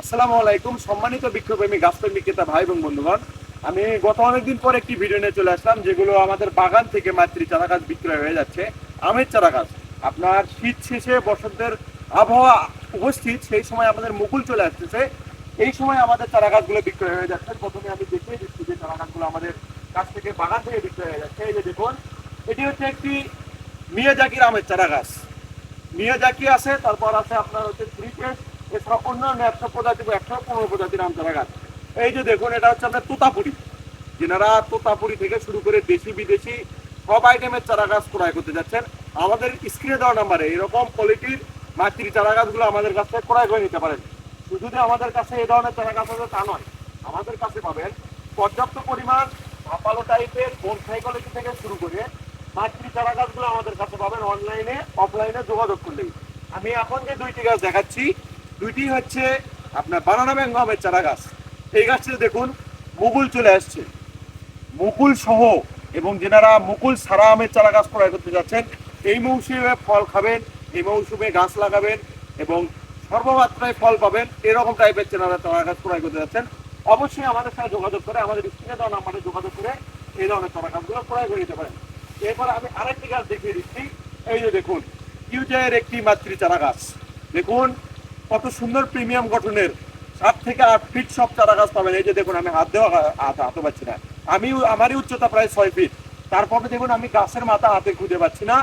আসসালামু আলাইকুম, সম্মানিত বিক্ষোভপ্রেমী, গাছপ্রেমী বিক্রেতা ভাই এবং বন্ধুগণ। আমি গত অনেকদিন পর একটি ভিডিও নিয়ে চলে আসলাম, যেগুলো আমাদের বাগান থেকে মাতৃ চারা গাছ বিক্রয় হয়ে যাচ্ছে, আমের চারা গাছ আপনার শীত শেষে বসন্তের আবহাওয়া উপস্থিত, সেই সময় আমাদের মুকুল চলে আসতেছে। এই সময় আমাদের চারা গাছগুলো বিক্রয় হয়ে যাচ্ছে। প্রথমে আমি দেখিয়ে দিচ্ছি যে চারা গাছগুলো আমাদের কাছ থেকে বাগান থেকে বিক্রয় হয়ে যাচ্ছে। এই যে দেখুন, এটি হচ্ছে একটি মিয়াজাকির আমের চারা গাছ মিয়াজাকি আছে, তারপর আছে আপনার হচ্ছে থ্রি অন্যান্য একশো প্রজাতি বা একশো পনেরো প্রজাতির আম চারা গাছ। এই যে দেখুন, এটা হচ্ছে আপনার তোতাপুরি। যেনারা তোতাপুরি থেকে শুরু করে দেশি বিদেশি সব আইটেমের চারা গাছ ক্রয় করতে যাচ্ছেন, আমাদের স্ক্রিনে দেওয়া নাম্বারে এরকম কোয়ালিটির মাতৃ চারা গাছগুলো আমাদের কাছ থেকে ক্রয় করে নিতে পারেন। শুধু যে আমাদের কাছে এই ধরনের চারা গাছ আছে তা নয়, আমাদের কাছে পাবেন পর্যাপ্ত পরিমাণ ভাপালো টাইপের বোন সাইকোলজি থেকে শুরু করে মাতৃ চারা গাছগুলো আমাদের কাছে পাবেন অনলাইনে অফলাইনে যোগাযোগ করলেই। আমি এখন যে দুইটি গাছ দেখাচ্ছি দুইটি হচ্ছে আপনার বানানা ম্যাঙ্গো আমের চারা গাছ। এই গাছটিতে দেখুন, মুকুল চলে আসছে। মুকুল সহ এবং যেনারা মুকুল সারা আমের চারা গাছ ক্রয় করতে যাচ্ছেন, এই মৌসুমে ফল খাবেন, এই মৌসুমে গাছ লাগাবেন এবং সর্বমাত্রায় ফল পাবেন, এরকম টাইপের চেনারা চারা গাছ ক্রয় করতে যাচ্ছেন। অবশ্যই আমাদের সাথে যোগাযোগ করে, আমাদের স্ক্রিনে দেওয়া নাম্বারে যোগাযোগ করে এই ধরনের চারা গাছগুলো ক্রয় করে নিতে পারেন। এরপর আমি আরেকটি গাছ দেখিয়ে দিচ্ছি, এই যে দেখুন ইউজায়ের একটি মাতৃ চারা গাছ। দেখুন কত সুন্দর প্রিমিয়াম গঠনের সাত থেকে আট ফিট সব চারা গাছ পাবেন। এই যে দেখুন, আমি হাত দেওয়া হাত হাতে পাচ্ছি না। আমি আমারই উচ্চতা প্রায় ছয় ফিট তারপরে দেখুন, আমি গাছের মাথা হাতে খুঁজে পাচ্ছি না।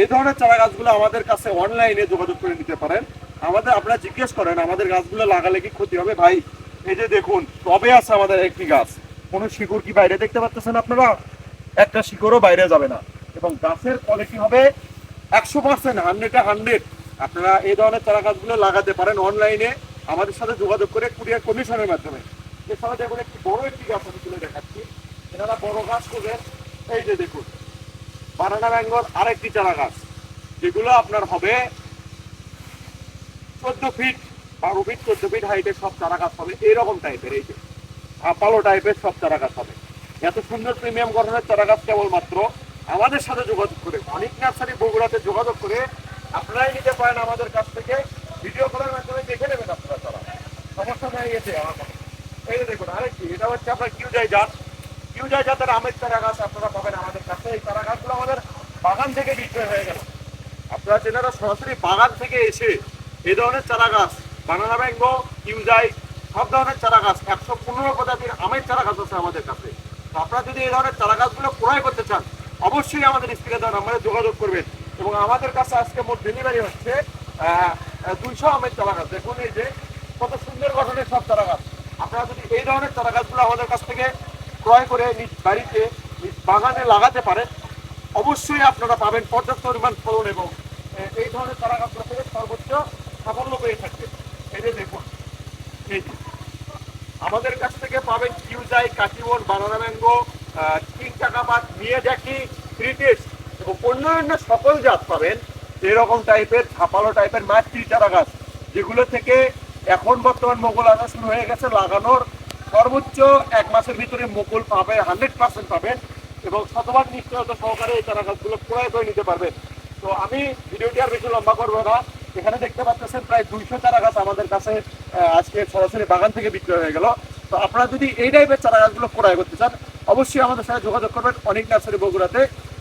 এই ধরনের চারা গাছগুলো আমাদের কাছে অনলাইনে যোগাযোগ করে নিতে পারেন। আমাদের আপনারা জিজ্ঞেস করেন, আমাদের গাছগুলো লাগালে কি ক্ষতি হবে? ভাই, এই যে দেখুন তবে আছে আমাদের একটি গাছ। কোনো শিকড় কি বাইরে দেখতে পাচ্ছেন আপনারা? একটা শিকড়ও বাইরে যাবে না। এবং গাছের কোয়ালিটি হবে একশো পার্সেন্ট হান্ড্রেডে হান্ড্রেড আপনারা এই ধরনের চারা গাছগুলো লাগাতে পারেন অনলাইনে, আমাদের সাথে যোগাযোগ করে কুরিয়ার কমিশনের মাধ্যমে। এছাড়া দেখুন, একটি বড় একটি গাছ আমি তুলে দেখাচ্ছি। এনারা বড় গাছ করবেন এই যে দেখুন, বানানা ম্যাঙ্গোর আরেকটি চারা গাছ যেগুলো আপনার হবে চোদ্দ ফিট বারো ফিট, চোদ্দ ফিট হাইটের সব চারা গাছ হবে। এইরকম টাইপের এই যে আপালো টাইপের সব চারা গাছ হবে। এত সুন্দর প্রিমিয়াম গঠনের চারা গাছ কেবলমাত্র আমাদের সাথে যোগাযোগ করে অনেক নার্সারি বগুড়াতে যোগাযোগ করে আপনারাই নিতে পারেন আমাদের কাছ থেকে। ভিডিও কলের মাধ্যমে দেখে নেবেন আপনারা তারা। সমস্যা নেই এতে আমার হয়। এই দেখুন, আরেকটি, এটা হচ্ছে আপনার কিউ যাই জাত। কিউ যাই জাতের আমের চারা গাছ আপনারা পাবেন আমাদের কাছে। এই চারা গাছগুলো আমাদের বাগান থেকে বিক্রয় হয়ে গেল। আপনারা যেনারা সরাসরি বাগান থেকে এসে এই ধরনের চারা গাছ বানানা ম্যাঙ্গো কিউজাই, সব ধরনের চারা গাছ একশো পনেরো প্রজাতির আমের চারা গাছ আছে আমাদের কাছে। আপনারা যদি এই ধরনের চারা গাছগুলো ক্রয় করতে চান, অবশ্যই আমাদের স্ক্রিনে দেওয়া নাম্বারে যোগাযোগ করবেন। এবং আমাদের কাছে আজকে মোট ডেলিভারি হচ্ছে দুইশো আমের চারা গাছ দেখুন এই যে, কত সুন্দর গঠনের সব চারা গাছ আপনারা যদি এই ধরনের চারা গাছগুলো আমাদের কাছ থেকে ক্রয় করে নিজ বাড়িতে, নিজ বাগানে লাগাতে পারেন, অবশ্যই আপনারা পাবেন পর্যাপ্ত পরিমাণ ফলন এবং এই ধরনের চারা গাছগুলো থেকে সর্বোচ্চ সাফল্য পেয়ে থাকবেন এই যে দেখুন, এই যে, আমাদের কাছ থেকে পাবেন কিউজাই কাটিমন বানানা ম্যাঙ্গো তিন টাকা বাদ নিয়ে দেখি ব্রিটিশ এবং অন্যান্য সকল জাত পাবেন এরকম টাইপের ছাপালো টাইপের মাতৃ চারা গাছ, যেগুলো থেকে এখন বর্তমান মোগল আসা শুরু হয়ে গেছে, লাগানোর সর্বোচ্চ এক মাসের ভিতরে মুকুল পাবে হান্ড্রেড পার্সেন্ট পাবেন এবং শতভাগ নিশ্চয়তা সহকারে এই চারা গাছগুলো ক্রয় করে নিতে পারবেন। তো আমি ভিডিওটি আর বেশি লম্বা করব না। এখানে দেখতে পাচ্ছেন প্রায় দুইশো চারা গাছ আমাদের কাছে আজকে সরাসরি বাগান থেকে বিক্রয় হয়ে গেল। তো আপনারা যদি এই টাইপের চারা গাছগুলো ক্রয় করতে চান, অবশ্যই আমাদের সাথে যোগাযোগ করবেন অনেক নার্সারি বগুড়াতে।